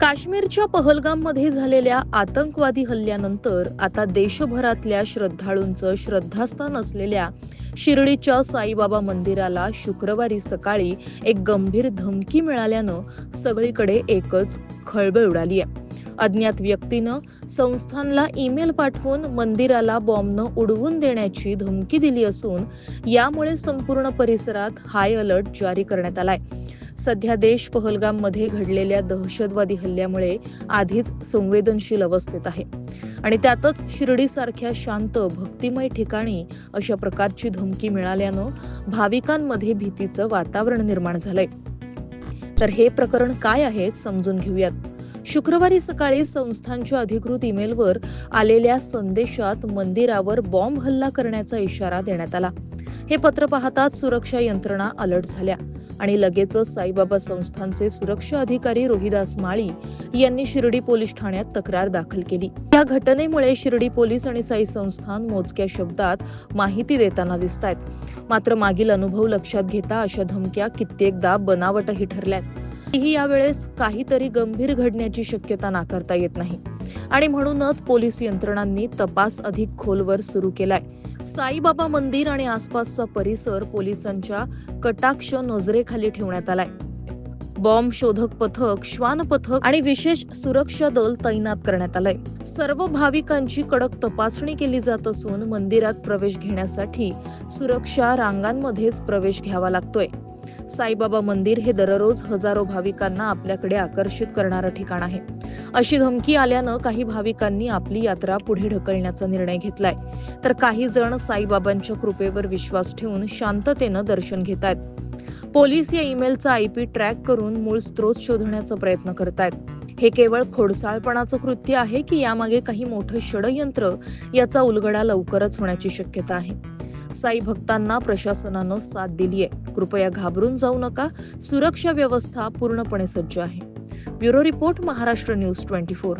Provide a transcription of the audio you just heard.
काश्मीरच्या पहलगाममध्ये झालेल्या आतंकवादी हल्ल्यानंतर आता देशभरातल्या श्रद्धाळूंचं श्रद्धास्थान असलेल्या शिर्डीच्या साईबाबा मंदिराला शुक्रवारी सकाळी एक गंभीर धमकी मिळाल्यानं सगळीकडे एकच खळबळ उडाली आहे. अज्ञात व्यक्तीनं संस्थानला ईमेल पाठवून मंदिराला बॉम्बनं उडवून देण्याची धमकी दिली असून यामुळे संपूर्ण परिसरात हाय अलर्ट जारी करण्यात आलाय. सध्या देश पहलगाममध्ये घडलेल्या दहशतवादी हल्ल्यामुळे आधीच संवेदनशील अवस्थेत आहे. आणि त्यातच शिर्डीसारख्या शांत भक्तिमय ठिकाणी अशा प्रकारची धमकी मिळाल्यानं भाविकांमध्ये भीतीचं वातावरण निर्माण झालंय. तर हे प्रकरण काय आहे समजून घेऊयात. शुक्रवारी सकाळी संस्थांच्या अधिकृत ईमेलवर आलेल्या संदेशात मंदिरावर बॉम्ब हल्ला करण्याचा इशारा देण्यात आला. हे पत्र पाहताच सुरक्षा यंत्रणा अलर्ट झाल्या. आणि लगेचच साईबाबा संस्थानचे सुरक्षा अधिकारी रोहिदास माळी यांनी शिर्डी पोलीस ठाण्यात तक्रार दाखल केली. या घटनेमुळे शिर्डी पोलीस आणि साई संस्थान मोजक्या शब्दात माहिती देताना दिसत आहेत मात्र मागील अनुभव लक्षात घेता अशा धमक्या कित्येकदा बनावटही ठरल्यात. ही यावेळेस काहीतरी गंभीर घडण्याची शक्यता नाकारता येत नाही. आणि म्हणूनच पोलीस यंत्रणांनी तपास अधिक खोलवर सुरू केलाय. साईबाबा मंदिर आणि आसपासचा परिसर पोलिसांच्या कटाक्ष नजरेखाली ठेवण्यात आलाय. बॉम्ब शोधक पथक श्वान पथक आणि विशेष सुरक्षा दल तैनात करण्यात आलंय. सर्व भाविकांची कडक तपासणी केली जात असून मंदिरात प्रवेश घेण्यासाठी सुरक्षा रांगांमध्येच प्रवेश घ्यावा लागतोय. साईबाबा मंदिर हे दररोज हजारो भाविकांना आपल्याकडे आकर्षित करणारं ठिकाण आहे. अशी धमकी आल्यानं काही भाविकांनी आपली यात्रा पुढे ढकलण्याचा निर्णय घेतलाय. तर काही जण साईबाबांच्या कृपेवर विश्वास ठेवून शांततेनं दर्शन घेत आहेत पोलीस या ईमेलचा आयपी ट्रॅक करून मूळ स्रोत शोधण्याचा प्रयत्न करतायत. हे केवळ खोडसाळपणाचं कृत्य आहे की यामागे काही मोठं षडयंत्र याचा उलगडा लवकरच होण्याची शक्यता आहे. साई भक्तांना प्रशासनानं साथ दिली आहे. कृपया घाबरून जाऊ नका. सुरक्षा व्यवस्था पूर्णपणे सज्ज आहे. Bureau report Maharashtra news twenty four.